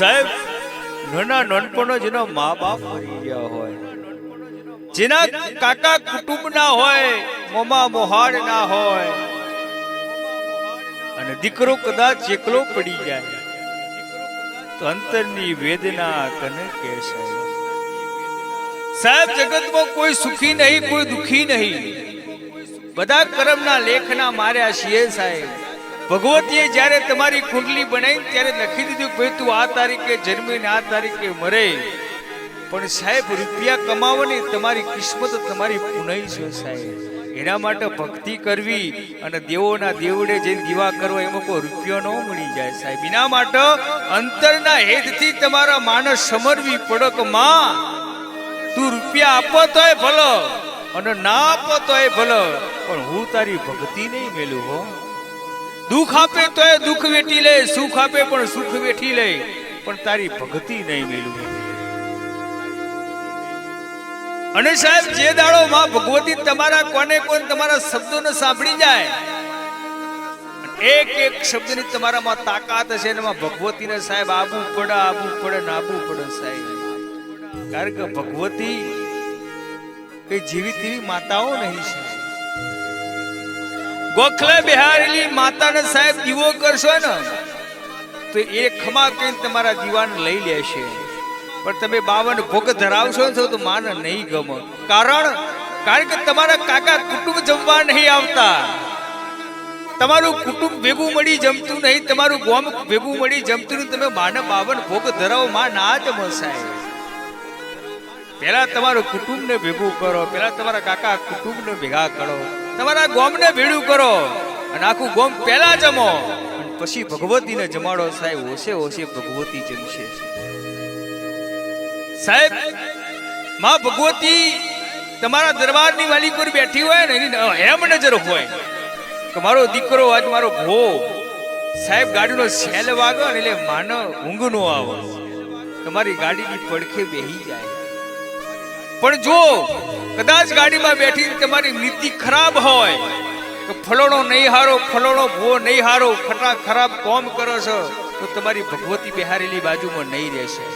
સાહેબ, નાના નાનપણો જેનો મા બાપ મરી ગયા હોય. જેના કાકા કુટુંબ ના હોય, મોમા મોહાડ ના હોય. અને દીકરો કદાચ એકલો પડી જાય. તો અંતરની વેદના તને કે સાહેબ, જગતમાં કોઈ સુખી નહીં, કોઈ દુખી નહીં. બધા કર્મના લેખના માર્યા છીએ સાહેબ. ભગવતીએ જ્યારે તમારી કુંડલી બનાવી ત્યારે લખી દીધું ભાઈ તું આ તારીખે જન્મીને આ તારીખે મરે. પણ સાહેબ, રૂપિયા કમાવવાની તમારી કિસ્મત તમારી પુનઈ છે સાહેબ. એના માટે ભક્તિ કરવી અને દેવોના દેવડે જઈને દીવા કરવા એમાં કોઈ રૂપિયો ન મળી જાય સાહેબ. એના માટે અંતરના હેતથી તમારા માનસ સમરવી પડે કે માં. તું રૂપિયા આપો તોય ભલો અને ના આપો તોય ભલો, પણ હું તારી ભક્તિ નહીં મેલું હો. દુઃખ આપે તોય દુઃખ વેઠી લે, સુખ આપે પણ સુખ વેઠી લે. પણ તારી ભક્તિ નહીં મેલું. અને સાહેબ, જે દાડો માં ભગવતી તમારા કોને કોને તમારા શબ્દોને સાંભળી જાય, એક એક શબ્દની તમારામાં તાકાત હશે એમાં ભગવતીને સાહેબ આબુ પડે આબુ પડે ને પડે સાહેબ. કારણ કે ભગવતી કઈ જીવી તેવી માતાઓ નહીં છે. ગોખલે બિહારેલી માતાને સાહેબ દીવો કરશો ને, તો એ ખમા કઈ તમારા દીવાને લઈ લેશે. પણ તમે બાવન ભોગ ધરાવશો ને તો માને નહીં ગમે. કારણ કારણ કે તમારા કાકા કુટુંબ જમવા નહીં આવતા. તમારું કુટુંબ ભેગું મળી જમતું નહીં, તમારું ગોમ ભેગું મળી જમતું નહીં, તમે માને બાવન ભોગ ધરાવો માં ના જમો સાહેબ. પેલા તમારું કુટુંબને ભેગું કરો પેલા તમારા કાકા કુટુંબને ભેગા કરો. તમારા ગોમને ભેડું કરો અને આખું ગોમ પહેલા જમો. પછી ભગવતીને જમાડો સાહેબ, ઓછે ઓછે ભગવતી જમશે. સાહેબ, માં ભગવતી તમારા દરબારની વાલી પર બેઠી હોય ને એની એમ નજર હોય કે મારો દીકરો આજ મારો ભો. સાહેબ, ગાડીનો સેલ વાગો ને એટલે માનો ઊંઘ નો આવે. તમારી ગાડીની પડખે બેહી જાય. પણ જો કદાચ ગાડીમાં બેઠી તમારી નીતિ ખરાબ હોય, તો ફલોણો નહીં હારો, ફલોણો ભો નહીં હારો ખટા ખરાબ કોમ કરો છો, તો તમારી ભગવતી બિહારેલી બાજુમાં નહીં રહેશે.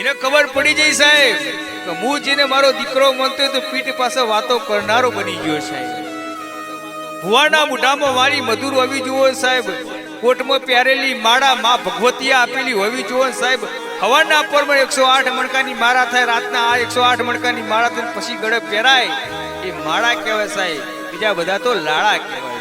એને ખબર પડી જઈ સાહેબ કે હું જેને મારો દીકરો મનતો તો પીઠ પાસે વાતો કરનારો બની ગયો સાહેબ ભુવાના મુઢામાં વાળી મધુર હોવી જુઓ સાહેબ કોટમાં પહેરેલી માળા માં ભગવતીએ આપેલી હોવી જુઓ સાહેબ, હવાના પરમાં એકસો આઠ મણકાની માળા થાય, રાતના આ એકસો આઠ મણકાની માળા થાય પછી ગળે પહેરાય. એ માળા કહેવાય સાહેબ. બીજા બધા તો લાળા કહેવાય.